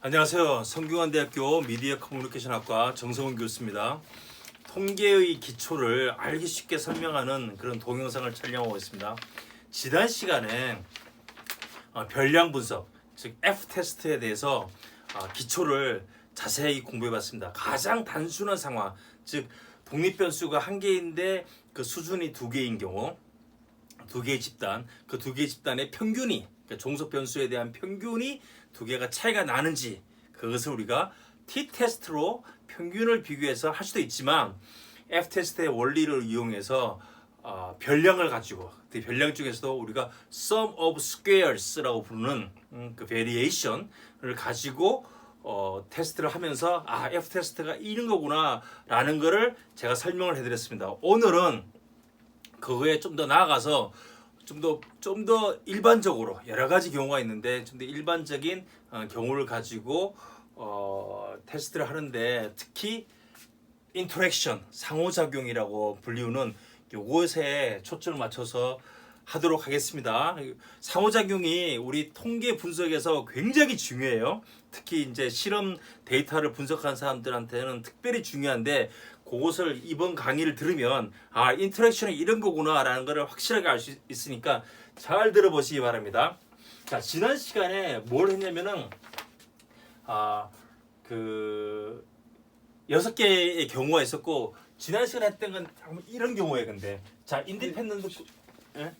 안녕하세요. 성균관대학교 미디어 커뮤니케이션학과 정성훈 교수입니다. 통계의 기초를 알기 쉽게 설명하는 그런 동영상을 촬영하고 있습니다. 지난 시간에 어, 별량 분석, 즉 F 테스트에 대해서 어, 기초를 자세히 공부해봤습니다. 가장 단순한 상황, 즉 독립 변수가 한 개인데 그 수준이 두 개인 경우, 두 개의 집단, 그 두 개의 집단의 평균이 그러니까 종속 변수에 대한 평균이 두 개가 차이가 나는지 그것을 우리가 t 테스트로 평균을 비교해서 할 수도 있지만 f 테스트의 원리를 이용해서 어, 별량을 가지고 그 별량 중에서도 우리가 sum of squares라고 부르는 음, 그 variation을 가지고 어, 테스트를 하면서 아 f 테스트가 이런 거구나라는 거를 제가 설명을 해드렸습니다. 오늘은 그거에 좀 더 나아가서 좀 더 좀 더 일반적으로 여러 가지 경우가 있는데 좀 더 일반적인 어, 경우를 가지고 어, 테스트를 하는데 특히 인터랙션 상호작용이라고 불리우는 요것에 초점을 맞춰서 하도록 하겠습니다. 상호작용이 우리 통계 분석에서 굉장히 중요해요. 특히 이제 실험 데이터를 분석한 사람들한테는 특별히 중요한데 그것을 이번 강의를 들으면 아 인터랙션이 이런 거구나라는 것을 확실하게 알 수 있으니까 잘 들어보시기 바랍니다. 자 지난 시간에 뭘 했냐면은 아그 여섯 개의 경우가 있었고 지난 시간에 했던 건 이런 경우에 근데 자 인디펜던트 예?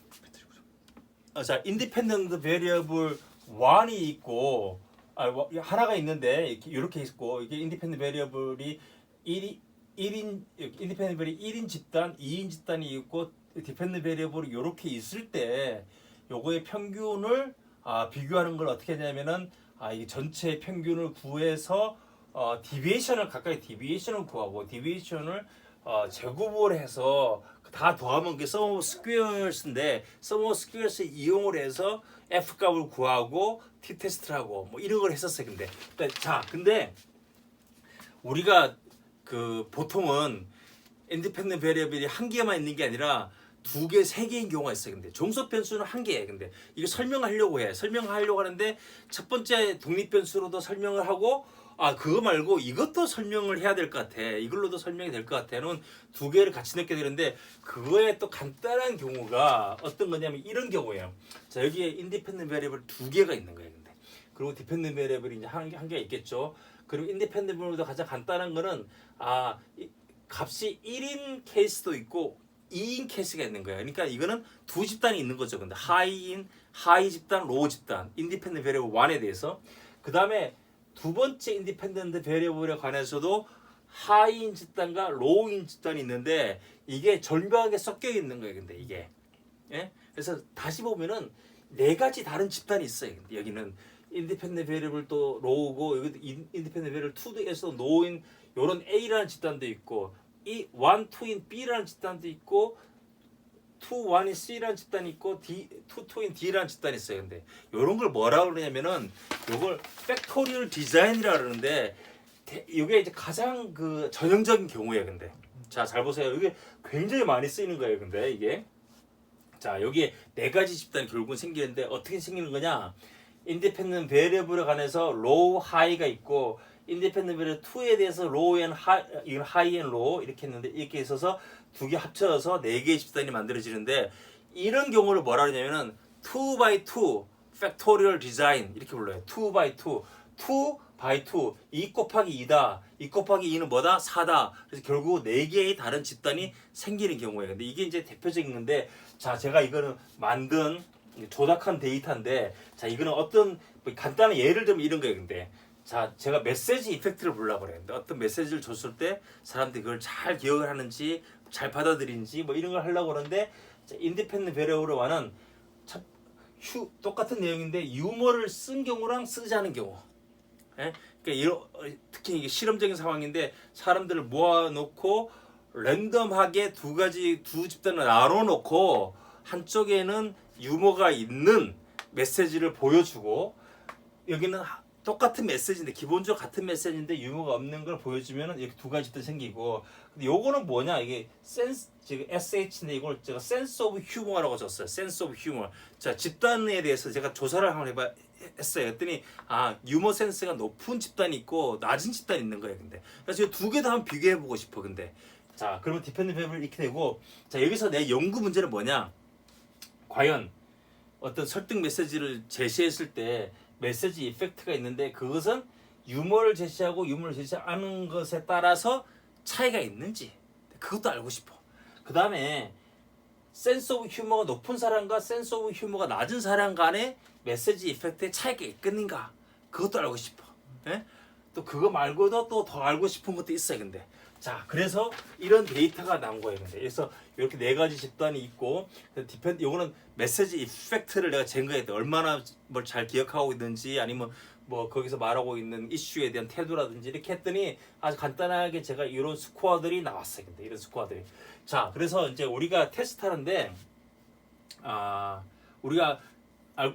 어, 자 인디펜던트 베리어블 1이 있고 아, 뭐, 하나가 있는데 이렇게, 이렇게 있고 이게 인디펜던트 베리어블이 1이 1인 인디펜던트 베리 1인 집단, 2인 집단이 있고 디펜던트 베리어블이 이렇게 있을 때 요거의 평균을 아, 비교하는 걸 어떻게 하냐면은 아, 이 전체 평균을 구해서 어, 디비에이션을 가까이 디비에이션을 구하고 디비에이션을 어, 제곱을 해서 다 더하면 그게 서머 스퀘어스인데 서머 스퀘어스 이용을 해서 f 값을 구하고 t 테스트를 하고 뭐 이런 걸 했었어요. 근데 근데 자 근데 우리가 그 보통은 인디펜던트 베리어블이 한 개만 있는 게 아니라 두 개, 세 개인 경우가 있어요. 근데 종속 변수는 한 개예요. 근데 이거 설명하려고 해. 설명하려고 하는데 첫 번째 독립 변수로도 설명을 하고 아 그거 말고 이것도 설명을 해야 될 것 같아. 이걸로도 설명이 될 것 같아는 두 개를 같이 넣게 되는데 그거에 또 간단한 경우가 어떤 거냐면 이런 경우예요. 자 여기에 인디펜던트 베리어블 두 개가 있는 거예요. 근데 그리고 디펜던트 베리어블이 이제 한, 개- 한 개가 있겠죠. 그리고 인디펜던트 베리어블도 가장 간단한 거는 아 이- 값이 1인 케이스도 있고 2인 케이스가 있는 거예요. 그러니까 이거는 두 집단이 있는 거죠. 근데 하이인 하이 집단, 로우 집단, 인디펜던트 베리어블 1에 대해서 그 다음에 두 번째 인디펜던트 베리어블에 관해서도 하이인 집단과 로우인 집단이 있는데 이게 절묘하게 섞여 있는 거예요. 근데 이게 예? 그래서 다시 보면은 네 가지 다른 집단이 있어요. 여기는 인디펜던트 베리어블 또 로우고 여기도 인디펜던트 베리어블 2에서 노인 요런 A라는 집단도 있고 이 1, 2인 B라는 집단도 있고 2, 1인 C라는 집단이 있고 D, 2, 2인 D라는 집단이 있어요. 근데 요런 걸 뭐라 그러냐면은 요걸 팩토리얼 디자인이라 그러는데 대- 이게 이제 가장 그 전형적인 경우예요. 근데 자 잘 보세요. 이게 굉장히 많이 쓰이는 거예요. 근데 이게 자 여기에 네 가지 집단이 결국은 생기는데 어떻게 생기는 거냐? 인디펜던트 베리어블에 관해서 로우 하이가 있고 인디펜던트 베리어블 2에 대해서 로우 앤 하이 이건 하이 앤 로우 이렇게 했는데 이렇게 있어서 두 개 합쳐서 네 개의 집단이 만들어지는데 이런 경우를 뭐라 그러냐면은 2 by 2 팩토리얼 디자인 이렇게 불러요. 2 by 2 2 by 2 2 곱하기 2다. 2 곱하기 2는 뭐다? 4다. 그래서 결국 네 개의 다른 집단이 생기는 경우예요. 근데 이게 이제 대표적인 건데 자 제가 이거는 만든 조작한 데이터인데 자 이거는 어떤 뭐 간단한 예를 들면 이런 거예요. 근데 자 제가 메시지 이펙트를 보려고. 근데 어떤 메시지를 줬을 때 사람들이 그걸 잘 기억을 하는지 잘 받아들이는지 뭐 이런 걸 하려고 하는데 베리어블과는 첫휴 똑같은 내용인데 유머를 쓴 경우랑 쓰지 않은 경우. 예? 그러니까 이런 어, 특히 이게 실험적인 상황인데 사람들을 모아놓고 랜덤하게 두 가지 두 집단을 나눠놓고 한쪽에는 유머가 있는 메시지를 보여주고 여기는 하- 똑같은 메시지인데 기본적으로 같은 메시지인데 유머가 없는 걸 보여주면은 이렇게 두 가지 집단 생기고 근데 요거는 뭐냐 이게 센스 지금 SH인데 이걸 제가 센스 오브 휴머라고 줬어요. 센스 오브 휴머. 자 집단에 대해서 제가 조사를 한번 해봐 했어요. 했더니 아 유머 센스가 높은 집단이 있고 낮은 집단이 있는 거예요. 근데 그래서 이두개 다 한번 비교해 보고 싶어. 근데 자 그러면 디펜드 웹을 이렇게 되고 자 여기서 내 연구 문제는 뭐냐? 과연 어떤 설득 메시지를 제시했을 때 메시지 이펙트가 있는데 그것은 유머를 제시하고 유머를 제시하지 않은 것에 따라서 차이가 있는지 그것도 알고 싶어. 그 다음에 센스 오브 휴머가 높은 사람과 센스 오브 휴머가 낮은 사람 간의 메시지 이펙트의 차이가 있겠는가 그것도 알고 싶어. 예? 또 그거 말고도 또 더 알고 싶은 것도 있어요. 근데 자 그래서 이런 데이터가 나온 거예요. 그래서 이렇게 네 가지 집단이 있고 디펜 요거는 메시지 이펙트를 내가 잰 거에 얼마나 뭘 잘 기억하고 있는지 아니면 뭐 거기서 말하고 있는 이슈에 대한 태도라든지 이렇게 했더니 아주 간단하게 제가 이런 스코어들이 나왔어요. 근데 이런 스코어들이 자 그래서 이제 우리가 테스트하는데 아 우리가 알,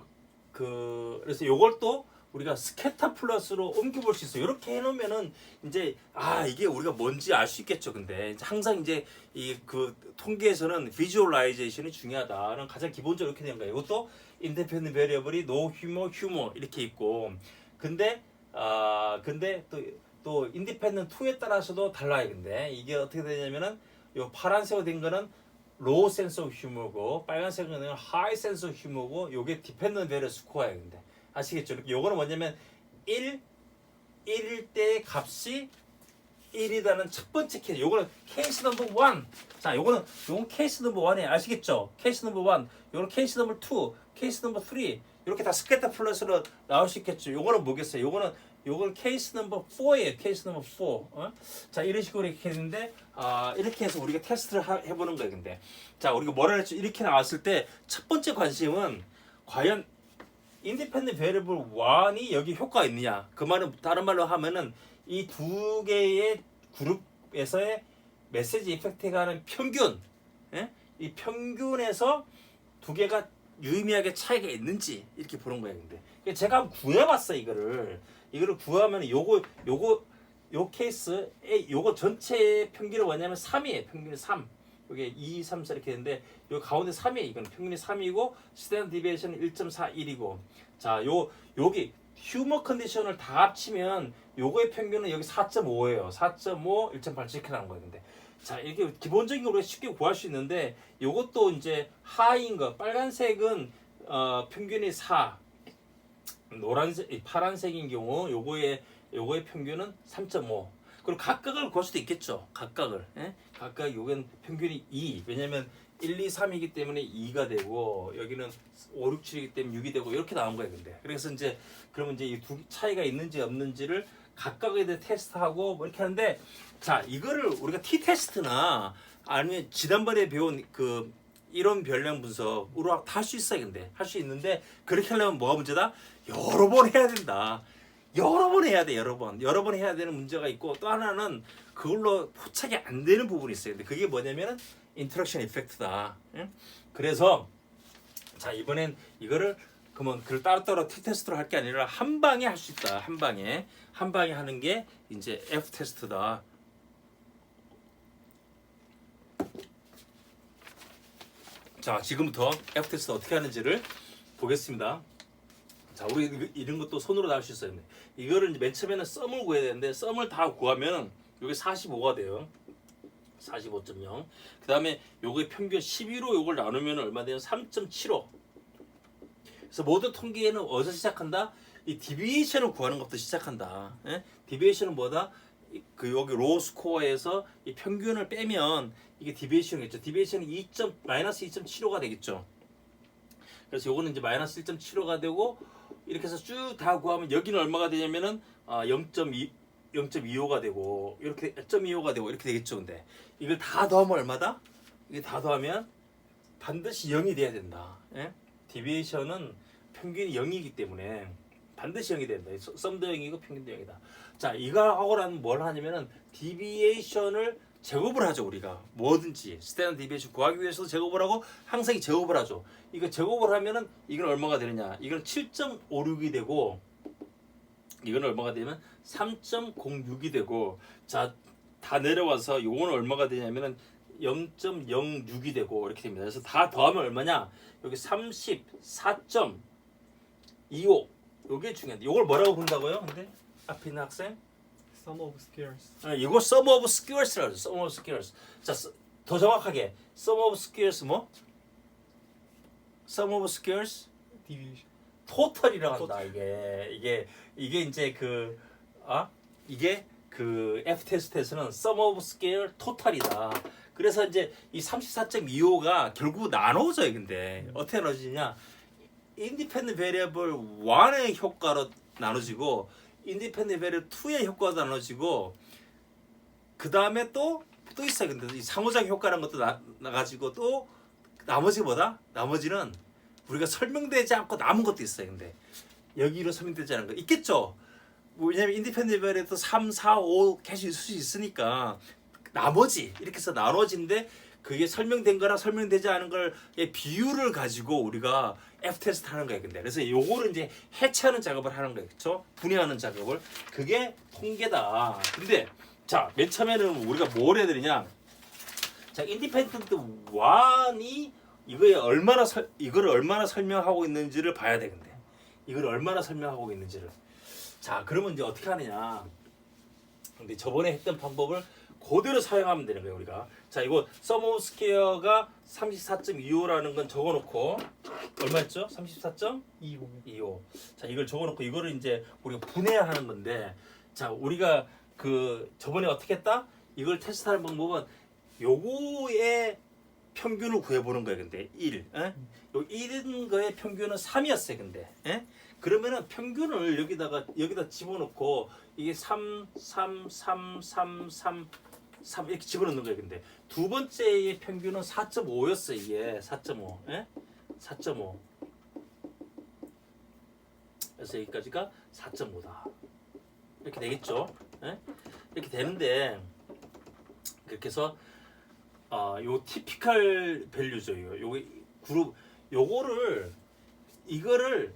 그 그래서 요걸 또 우리가 스케타 플러스로 옮겨볼 수 있어요. 이렇게 해놓으면은 이제 아 이게 우리가 뭔지 알 수 있겠죠. 근데 항상 이제 이 그 통계에서는 비주얼라이제이션이 중요하다는 가장 기본적으로 이렇게 되는 거예요. 이것도 인디펜던트 베리어블이 노 휴머 휴머 이렇게 있고 근데 아 근데 또 또 인디펜던트 2에 따라서도 달라요. 근데 이게 어떻게 되냐면은 요 파란색으로 된 거는 로우 오브 휴머고 빨간색은 하이 오브 휴머고 요게 디펜던트 베리어 스코어예요. 근데 아시겠죠? 요거는 뭐냐면 1 1일 때 값이 1이라는 첫 번째 케이스. 요거는 케이스 넘버 1. 자, 요거는 요건 케이스 넘버 1이에요. 아시겠죠? 케이스 넘버 1. 요거는 케이스 넘버 2, 케이스 넘버 3. 이렇게 다 스케터 플러스로 나올 수 있겠죠. 요거는 뭐겠어요? 요거는 요건 케이스 넘버 4예요. 케이스 넘버 4. 어? 자, 이런 식으로 이렇게 했는데 아, 이렇게 해서 우리가 테스트를 하, 해 보는 거예요, 근데. 자, 우리가 뭐라 했죠? 이렇게 나왔을 때 첫 번째 관심은 과연 인디펜던트 베리블 1이 여기 효과가 있느냐? 그 말은 다른 말로 하면은 이 두 개의 그룹에서의 메시지 이펙트가 하는 평균 예? 이 평균에서 두 개가 유의미하게 차이가 있는지 이렇게 보는 거예요 근데. 그러니까 제가 한번 구해봤어 이거를. 이거를 구하면 요거 요거 요 케이스에 요거 전체 평균이 뭐냐면 3이에요 평균이 3 요게 2, 3, 4 이렇게 되는데 요 가운데 3이에요. 이건 평균이 3이고 스탠드 디비에이션은 1.41이고 자, 요 여기 휴머 컨디션을 다 합치면 요거의 평균은 여기 4.5예요. 4.5, 1.8 이렇게 나온 거예요. 근데 자, 이렇게 기본적인 걸 쉽게 구할 수 있는데 요것도 이제 하인 거 빨간색은 어, 평균이 4 노란색, 이 파란색인 경우 요거의 요거의 평균은 3.5 그리고 각각을 구할 수도 있겠죠. 각각을. 예? 각각 요건 평균이 2. 왜냐면 1, 2, 3이기 때문에 2가 되고 여기는 5, 6, 7이기 때문에 6이 되고 이렇게 나온 거예요. 근데 그래서 이제 그러면 이제 이 두 차이가 있는지 없는지를 각각에 대해 테스트하고 뭐 이렇게 하는데 자 이거를 우리가 T 테스트나 아니면 지난번에 배운 그 이론 변량 분석으로 다 할 수 있어요. 근데 할 수 있는데 그렇게 하려면 뭐가 문제다? 여러 번 해야 된다. 여러 번 해야 돼 여러 번. 여러 번 해야 되는 문제가 있고 또 하나는 그걸로 포착이 안 되는 부분이 있어요. 근데 그게 뭐냐면은 인터랙션 이펙트다. 응? 그래서 자 이번엔 이거를 그러면 그걸 따로따로 테스트로 할 게 아니라 한 방에 할 수 있다 한 방에. 한 방에 하는 게 이제 F 테스트다. 자 지금부터 F 테스트 어떻게 하는지를 보겠습니다 자, 우리 이런 것도 손으로 다 할 수 있어요. 이거를 이제 맨 처음에는 썸을 구해야 되는데 썸을 다 구하면 이게 45가 돼요. 45.0. 그 다음에 요게 평균 11로 요걸 나누면 얼마 돼요? 3.75. 그래서 모든 통계에는 어디서 시작한다? 이 디비에이션을 구하는 것부터 시작한다. 예? 디비에이션은 뭐다? 이- 그 여기 로우 스코어에서 이 평균을 빼면 이게 디비에이션이겠죠. 디비에이션이 2. 마이너스 2.75가 되겠죠. 그래서 요거는 이제 마이너스 1.75가 되고 이렇게 해서 쭉 다 구하면 여기는 얼마가 되냐면은 아, 0.2 0.25가 되고 이렇게 1.25가 되고 이렇게 되겠죠. 근데 이걸 다 더하면 얼마다? 이게 다 더하면 반드시 0이 돼야 된다. 예? 디비에이션은 평균이 0이기 때문에 반드시 0이 된다. 서- 썸도 0이고 평균도 0이다. 자, 이거 하고 나면 뭘 하냐면은 디비에이션을 제곱을 하죠 우리가. 뭐든지. 스탠드 디비에이션 구하기 위해서 제곱을 하고 항상 이 제곱을 하죠. 이거 제곱을 하면은 이건 얼마가 되느냐. 이건 7.56이 되고 이건 얼마가 되면 3.06이 되고 자 다 내려와서 요거는 얼마가 되냐면은 0.06이 되고 이렇게 됩니다. 그래서 다 더하면 얼마냐? 여기 34.25 요게 중요한데 요걸 뭐라고 부른다고요? 근데? 앞에 있는 학생? Sum of squares. 아, 이거 sum of squares라고 하죠. sum of squares. 자, 스- 더 정확하게 sum of squares 뭐? sum of squares Deviation. 토탈이라고 한다. 이게 이게 이게 이제 그 아? 이게 그 F 테스트에서는 sum of square 토탈이다. 그래서 이제 이 34.25가 결국 나눠져요. 근데 어떻게 나눠지냐? 인디펜드 베리어블 1의 효과로 나눠지고 인디펜드 베리어블 2의 효과로 나눠지고 그 다음에 또 또 있어요. 근데 이 상호작 효과라는 것도 나, 나가지고 또 나머지 뭐다? 나머지는 우리가 설명되지 않고 남은 것도 있어요. 근데 여기로 설명되지 않은 거 있겠죠. 뭐 왜냐면 인디펜드 베리어도 3, 4, 5 계속 있을 수 있으니까 나머지 이렇게 해서 나눠진데 그게 설명된 거랑 설명되지 않은 걸의 비율을 가지고 우리가 F 테스트 하는 거예요. 근데 그래서 요거를 이제 해체하는 작업을 하는 거예요. 그렇죠? 분해하는 작업을 그게 통계다. 근데 자, 맨 처음에는 우리가 뭘 해야 되느냐? 자, 인디펜던트 1이 이거에 얼마나 설 이거를 얼마나 설명하고 있는지를 봐야 되는데. 이걸 얼마나 설명하고 있는지를. 자, 그러면 이제 어떻게 하느냐? 근데 저번에 했던 방법을 그대로 사용하면 되는 거예요, 우리가. 자, 이거 서머 스퀘어가 34.25라는 건 적어 놓고 얼마였죠? 34. 25. 25. 자, 이걸 적어 놓고 이거를 이제 우리가 분해하는 건데 자, 우리가 그 저번에 어떻게 했다? 이걸 테스트하는 방법은 요거의 평균을 구해 보는 거예요. 근데 1. 에? 요 1인 거의 평균은 3이었어요. 근데. 에? 그러면은 평균을 여기다가 여기다 집어넣고 이게 3 3 3 3 3 3 이렇게 집어넣는 거예요. 근데 두 번째의 평균은 4.5였어요. 이게 4.5. 에? 4.5. 그래서 여기까지가 4.5다. 이렇게 되겠죠? 예? 이렇게 되는데 그렇게 해서 아, 요 티피컬 밸류죠. 요 요거 그룹 요거를 이거를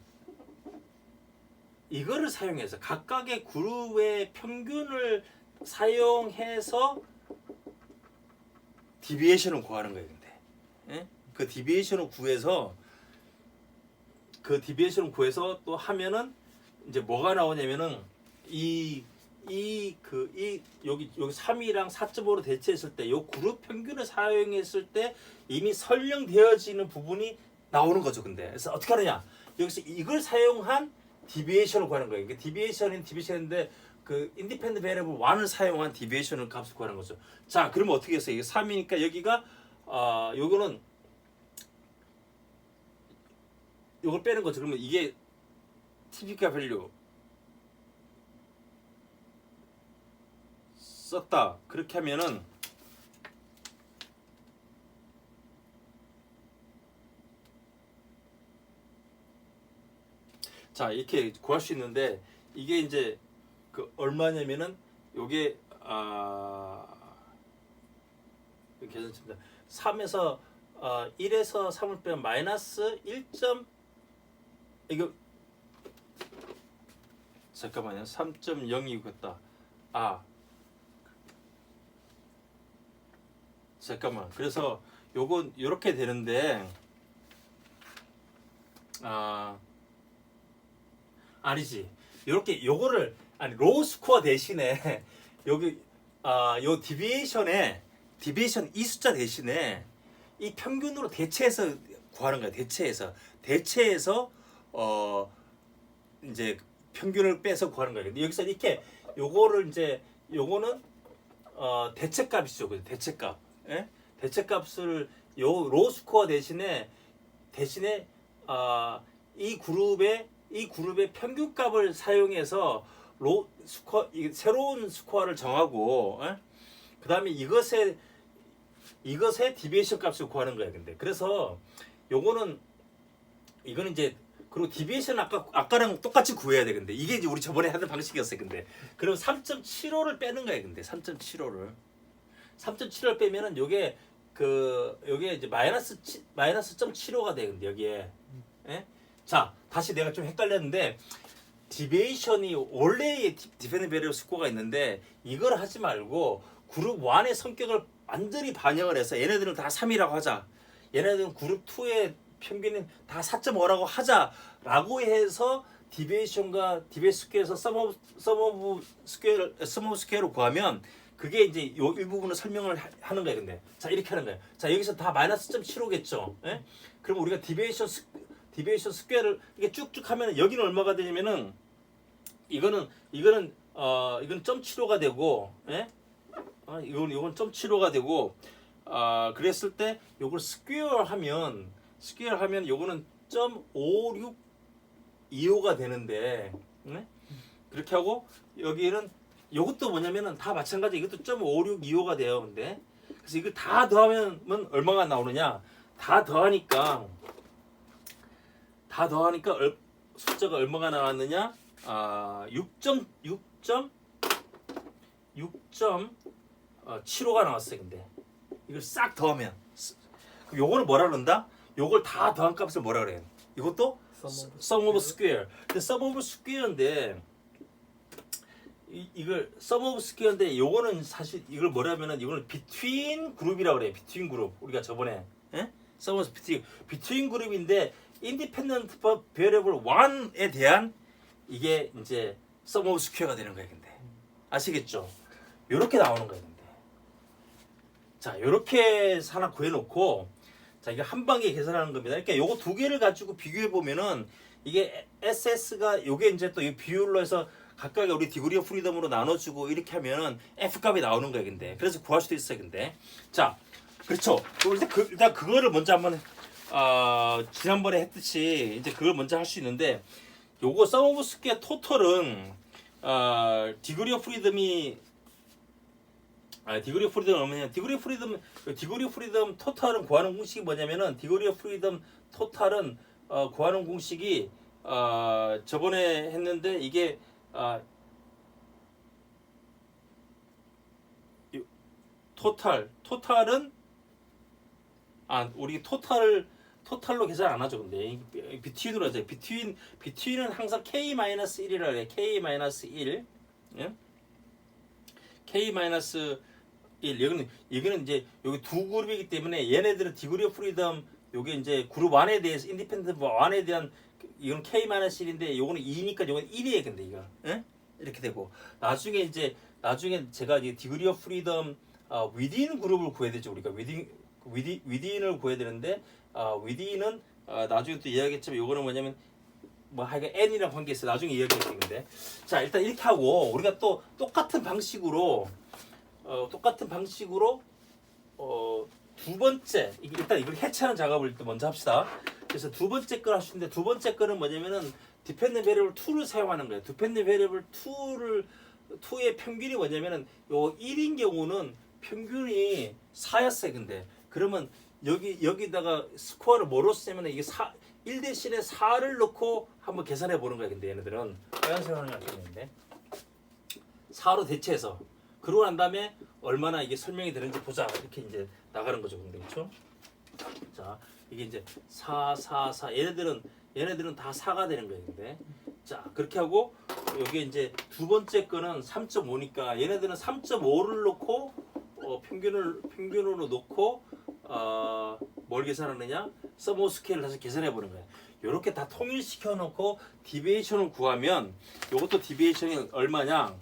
이거를 사용해서 각각의 그룹의 평균을 사용해서 디비에이션을 구하는 거예요. 근데 예? 그 디비에이션을 구해서 그 디비에이션을 구해서 또 하면은 이제 뭐가 나오냐면은 이 이 그 이 여기 여기 3이랑 4.5로 대체했을 때 요 그룹 평균을 사용했을 때 이미 설명되어지는 부분이 나오는 거죠. 근데 그래서 어떻게 하느냐? 여기서 이걸 사용한 디비에이션을 구하는 거예요. 이게 디비에이션은 디비에이션인데 그 인디펜드 베리어블 1을 사용한 디비에이션을 값을 구하는 거죠. 자, 그러면 어떻게 했어요? 이게 3이니까 여기가 아, 요거는 요걸 빼는 거죠. 그러면 이게 티피카 밸류 썼다. 그렇게 하면은 자 이렇게 구할 수 있는데 이게 이제 그 얼마냐면은 요게 아 이렇게 괜찮습니다. 3에서 어, 1에서 3을 빼면 마이너스 1. 이거 잠깐만요. 3.0이겠다. 아 잠깐만. 그래서 요건 요렇게 되는데 아 아니지. 요렇게 요거를 아니 로우 스코어 대신에 여기 아요 디비에이션에 디비에이션 이 숫자 대신에 이 평균으로 대체해서 구하는 거야. 대체해서 대체해서 어 이제 평균을 빼서 구하는 거예요. 근데 여기서 이렇게 요거를 이제 요거는 어 대체값이죠. 그 대체값. 예? 대체값을 요 로스코어 대신에 대신에 아, 이 그룹의 이 그룹의 평균값을 사용해서 로 스코어 이 새로운 스코어를 정하고 예? 그다음에 이것의 이것의 디비에이션 값을 구하는 거야. 근데 그래서 요거는 이거는 이제 그리고 디비에이션 아까 아까랑 똑같이 구해야 돼. 근데 이게 이제 우리 저번에 하던 방식이었어요. 근데 그럼 3.75를 빼는 거야. 근데 3.75를 3.75를 빼면은 요게 그 요게 이제 마이너스 치, 마이너스 0.75가 돼. 근데 여기에 예? 자 다시 내가 좀 헷갈렸는데 디베이션이 원래의 디펜드 베리어 스코어가 있는데 이걸 하지 말고 그룹 1의 성격을 완전히 반영을 해서 얘네들은 다 3이라고 하자. 얘네들은 그룹 2의 평균은 다 4.5라고 하자라고 해서 디베이션과 디베이스 스퀘어에서 오브 스퀘어 스퀘어로 구하면 그게 이제 요 일부분을 설명을 하- 하는 거예요. 근데 자 이렇게 하는 거예요. 자 여기서 다 마이너스 점 7호겠죠. 예? 그럼 우리가 디베이션 스 디베이션 스퀘어를 이게 쭉쭉 하면 여기는 얼마가 되냐면은 이거는 이거는 어 이건 점 7호가 되고 예? 아 이건 이건 점 7호가 되고 아 그랬을 때 요걸 스퀘어 하면 스퀘어 하면 요거는 점 5625가 되는데 네? 그렇게 하고 여기는 요것도 뭐냐면은 다 마찬가지 이것도 점 5625가 돼요 근데 그래서 이걸 다 더하면 얼마가 나오느냐 다 더하니까 다 더하니까 얼, 숫자가 얼마가 나왔느냐 아 6점 6점 6.75가 나왔어요 근데 이걸 싹 더하면 스- 그럼 요거를 뭐라 그런다? 요걸 다 더한 값을 뭐라 그래요? 이것도 Sum of square. 근데 sum of square인데 이, 이걸 sum of square인데 요거는 사실 이걸 뭐라면은 이거는 between 그룹이라고 그래요. between 그룹. 우리가 저번에 예? sum of between between 그룹인데 independent variable 1에 대한 이게 이제 sum of square가 되는 거예요. 근데 아시겠죠? 요렇게 나오는 거예요. 근데 자, 요렇게 하나 구해 놓고 자, 이게 한 방에 계산하는 겁니다. 그러니까 요거 두 개를 가지고 비교해 보면은 이게 SS가 요게 이제 또 이 비율로 해서 각각의 우리 디그리 오브 프리덤으로 나눠주고 이렇게 하면은 F 값이 나오는 거예요, 근데. 그래서 구할 수도 있어요, 근데. 자, 그렇죠. 일단, 그, 일단 그거를 먼저 한번 어, 지난번에 했듯이 이제 그걸 먼저 할 수 있는데 요거 스퀘어 토털은 어, 디그리 오브 프리덤이 아, 디그리 오브 프리덤 얼마냐? 디그리 오브 프리덤 디그리 오브 프리덤 토탈은 구하는 공식이 뭐냐면은 디그리 오브 프리덤 토탈은 어, 구하는 공식이 어, 저번에 했는데 이게 어, 이- 토탈 토탈은 아 우리 토탈을 토탈로 계산 안 하죠 근데. 비트윈으로 하죠 비트윈 비트윈은 항상 k 1이라 그래. K 1 예? k 1 여기는 여기는 이제 여기 두 그룹이기 때문에 얘네들은 디그리 오브 프리덤 요게 이제 그룹 1에 대해서 인디펜던트 1에 대한 그- 이건 K-1인데 요거는 2니까 요거는 1이에요 근데 이거. 예? 이렇게 되고. 나중에 이제 나중에 제가 이제 디그리 오브 프리덤 어, 위딘 그룹을 구해야 되죠 우리가. 위딘 위디 위딘을 구해야 되는데 어, 위딘은 어, 나중에 또 이야기했지만 요거는 뭐냐면 뭐 하여간 n이랑 관계 있어 나중에 이야기할게 근데 자 일단 이렇게 하고 우리가 또 똑같은 방식으로 어, 똑같은 방식으로 어, 두 번째 이- 일단 이걸 해체하는 작업을 또 먼저 합시다. 그래서 두 번째 걸 하시는데 두 번째 거는 뭐냐면은 디펜드 베리블 2를 사용하는 거예요. 디펜드 베리블 2를 2의 평균이 뭐냐면은 요 1인 경우는 평균이 4였어요. 근데 그러면 여기 여기다가 스코어를 뭐로 쓰냐면 이게 4 1 대신에 4를 넣고 한번 계산해 보는 거예요. 근데 얘네들은. 빨간색 하는 게 아니는데. 4로 대체해서. 그러고 난 다음에 얼마나 이게 설명이 되는지 보자. 이렇게 이제 나가는 거죠 근데. 그렇죠? 자 이게 이제 4, 4, 4 얘네들은 얘네들은 다 4가 되는 거예요 근데. 자 그렇게 하고 여기 이제 두 번째 거는 3.5니까 얘네들은 3.5를 놓고 어, 평균을 평균으로 놓고 어, 뭘 계산하느냐 서모 스케일을 다시 계산해 보는 거예요. 이렇게 다 통일시켜 놓고 디베이션을 구하면 이것도 디베이션이 얼마냐?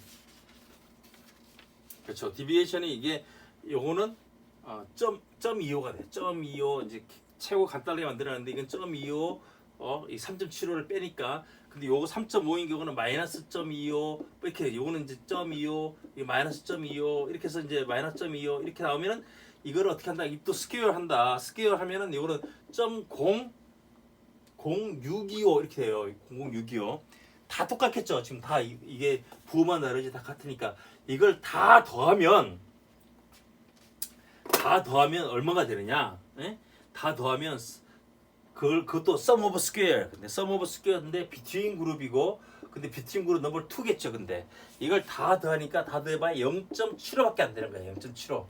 그렇죠. 디비에이션이 이게 요거는 어, 점, 점 25가 돼. 점 25 이제 최고 간단하게 만들었는데 이건 점 25, 어, 이 3.75를 빼니까 근데 요거 3.5인 경우는 마이너스 점 25, 이렇게 요거는 이제 점 25, 이 마이너스 점25 이렇게 해서 이제 마이너스 점25 이렇게 나오면은 이걸 어떻게 한다? 이또 스퀘어 한다. 스퀘어 하면은 요거는 점 0, 0625 이렇게 돼요. 00625. 다 똑같겠죠. 지금 다 이, 이게 부호만 다르지 다 같으니까 이걸 다 더하면 다 더하면 얼마가 되느냐? 예? 다 더하면 스- 그걸 그것도 sum of square. 근데 sum of square인데 between 그룹이고 근데 between 그룹 넘버 2겠죠. 근데 이걸 다 더하니까 다 더해봐야 0.75밖에 안 되는 거예요. 0.75.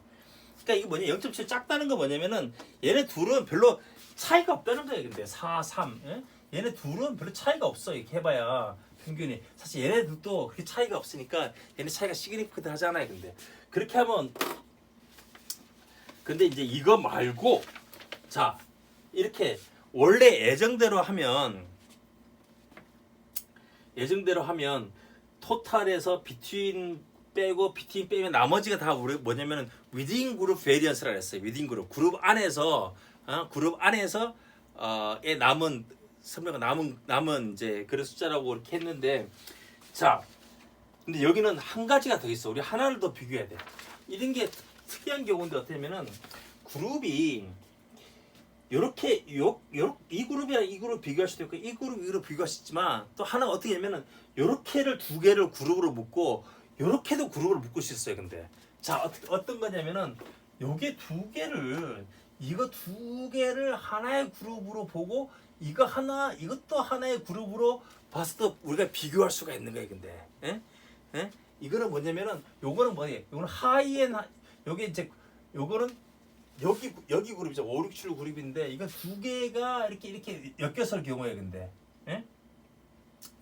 그러니까 이게 뭐냐? 0.7 작다는 거 뭐냐면은 얘네 둘은 별로 차이가 없다는 거예요. 근데 4, 3. 예? 얘네 둘은 별로 차이가 없어. 이렇게 해봐야 평균이. 사실 얘네들도 그렇게 차이가 없으니까 얘네 차이가 시그니피컨트 하잖아요. 근데 그렇게 하면 근데 이제 이거 말고 자 이렇게 원래 예정대로 하면 예정대로 하면 토탈에서 비트윈 빼고 비트윈 빼면 나머지가 다 우리 뭐냐면은 위딩 그룹 베리언스라 그랬어요. 위딩 그룹 그룹 안에서 어, 그룹 안에서 어에 남은 선배가 남은 남은 이제 그런 숫자라고 이렇게 했는데 자 근데 여기는 한 가지가 더 있어. 우리 하나를 더 비교해야 돼. 이런 게 특이한 경우인데 어떻게냐면은 그룹이 요렇게 요, 요, 이 그룹이랑 이 그룹 비교할 수도 있고 이 그룹 이 그룹 비교할 수 있지만 또 하나 어떻게 하냐면은 요렇게를 두 개를 그룹으로 묶고 요렇게도 그룹으로 묶을 수 있어요 근데 자 어떻게 어떤 거냐면은 요게 두 개를 이거 두 개를 하나의 그룹으로 보고 이거 하나 이것도 하나의 그룹으로 봤을 때 우리가 비교할 수가 있는 거예요 근데 예? 예? 이거는 뭐냐면은 요거는 뭐냐 요거는 하이엔 하- 요게 이제 요거는 여기 여기 그룹이죠. 5, 6, 7 그룹인데 이건 두 개가 이렇게 이렇게 엮였을 경우에 근데 예?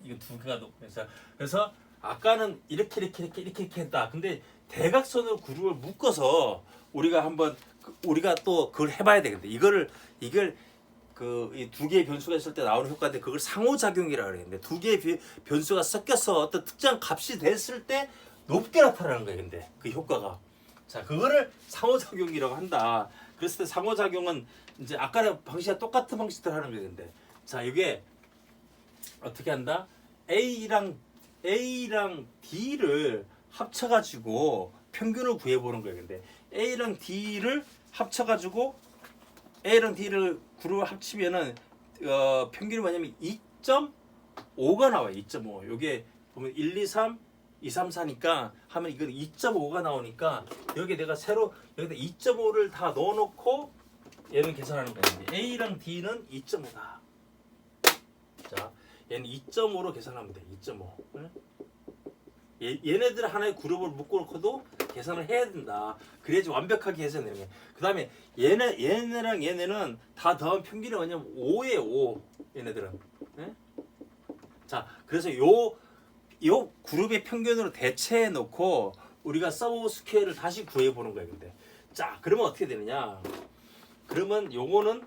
이거 두 개가 높 그래서 그래서 아까는 이렇게 이렇게 이렇게 이렇게 이렇게 했다. 근데 대각선으로 그룹을 묶어서 우리가 한번 그- 우리가 또 그걸 해봐야 되는데 이거를 이걸 그 이 두 개의 변수가 있을 때 나오는 효과인데 그걸 상호작용이라 그러는데 두 개의 비- 변수가 섞여서 어떤 특정 값이 됐을 때 높게 나타나는 거예요. 근데 그 효과가 자 그거를 상호작용이라고 한다. 그랬을 때 상호작용은 이제 아까랑 방식이 똑같은 방식대로 하는. 근데 자 이게 어떻게 한다? A랑 A랑 D를 합쳐가지고 평균을 구해보는 거예요. 근데 A랑 D를 합쳐가지고 A랑 D를 그룹을 합치면은 어, 평균이 뭐냐면 2.5가 나와요. 2.5. 요게 보면 1, 2, 3, 2, 3, 4니까 하면 이건 2.5가 나오니까 여기 내가 새로 여기다 2.5를 다 넣어놓고 얘는 계산하는 거예요. A랑 D는 2.5다. 자, 얘는 2.5로 계산하면 돼. 2.5. 응? 얘, 얘네들 하나의 그룹을 묶어놓고도 계산을 해야 된다. 그래야지 완벽하게 계산되는 거야. 그 다음에 얘네, 얘네랑 얘네는 다 더한 평균이 뭐냐면 5에 5. 얘네들은. 응? 자, 그래서 요, 요 그룹의 평균으로 대체해 놓고 우리가 서브 스퀘어를 다시 구해 보는 거예요. 근데 자, 그러면 어떻게 되느냐? 그러면 요거는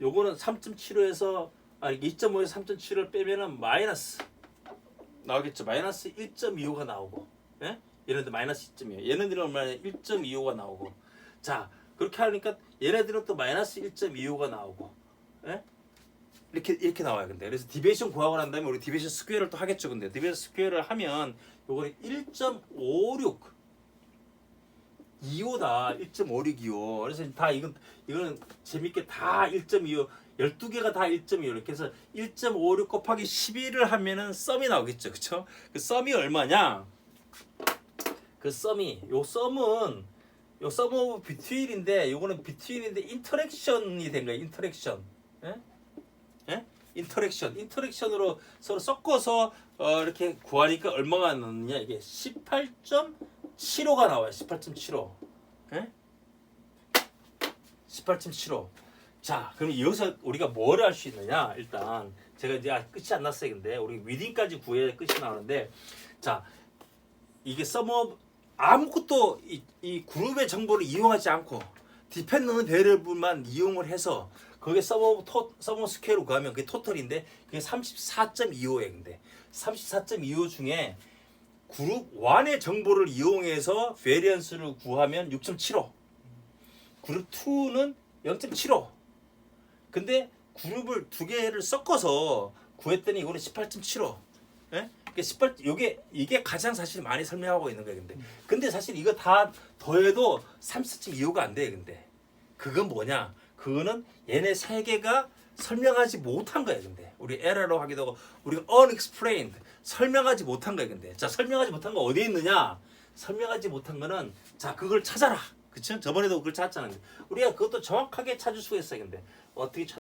요거는 3.75에서 아니 2.5에서 3.7을 빼면은 마이너스 나오겠죠. 마이너스 1.25가 나오고, 예? 얘네들 마이너스 2.25. 얘네들은 얼마냐? 1.25가 나오고. 자, 그렇게 하니까 얘네들은 또 마이너스 1.25가 나오고, 예? 이렇게 이렇게 나와요. 근데 그래서 디베이션 난 다음에 우리 디베이션 스퀘어를 또 하겠죠. 근데 디베이션 스퀘어를 하면 요거는 1.56 25다. 1.5625. 그래서 다 이건 이거는 재밌게 다 1.25 12개가 다 1.25 이렇게 해서 1.56 곱하기 11을 하면은 썸이 나오겠죠. 그쵸? 그 썸이 얼마냐? 그 썸이 요 썸은 요 썸 오브 비트윈인데 요거는 비트윈인데 인터랙션이 된 거예요. 인터랙션. 예? 예? 인터랙션. 인터랙션으로 서로 섞어서 어, 이렇게 구하니까 얼마가 나느냐? 이게 18.75가 나와요. 18.75. 예? 18.75. 자, 그럼 여기서 우리가 뭘 할 수 있느냐? 일단 제가 이제 끝이 안 났어요. 근데 우리 위딩까지 구해야 끝이 나오는데 자, 이게 서머 아무것도 이, 이 그룹의 정보를 이용하지 않고 디펜더는 베리어블만 이용을 해서 그게 서머 토, 서머 스퀘어로 구하면 그게 토탈인데 그게 34.25에 근데 34.25 중에 그룹 1의 정보를 이용해서 베리언스를 구하면 6.75 그룹 2는 0.75 근데 그룹을 두 개를 섞어서 구했더니 이거는 18.75 예? 이게 18 요게 이게 가장 사실 많이 설명하고 있는 거예요 근데. 근데 사실 이거 다 더해도 34.25가 안 돼 근데. 그건 뭐냐 그거는 얘네 세 개가 설명하지 못한 거예요 근데. 우리 에러로 하기도 하고 우리가 unexplained 설명하지 못한 거예요 근데. 자 설명하지 못한 거 어디에 있느냐? 설명하지 못한 거는 자 그걸 찾아라. 그쵸? 저번에도 그걸 찾았잖아요 우리가 그것도 정확하게 찾을 수가 있어요 근데. 어떻게 찾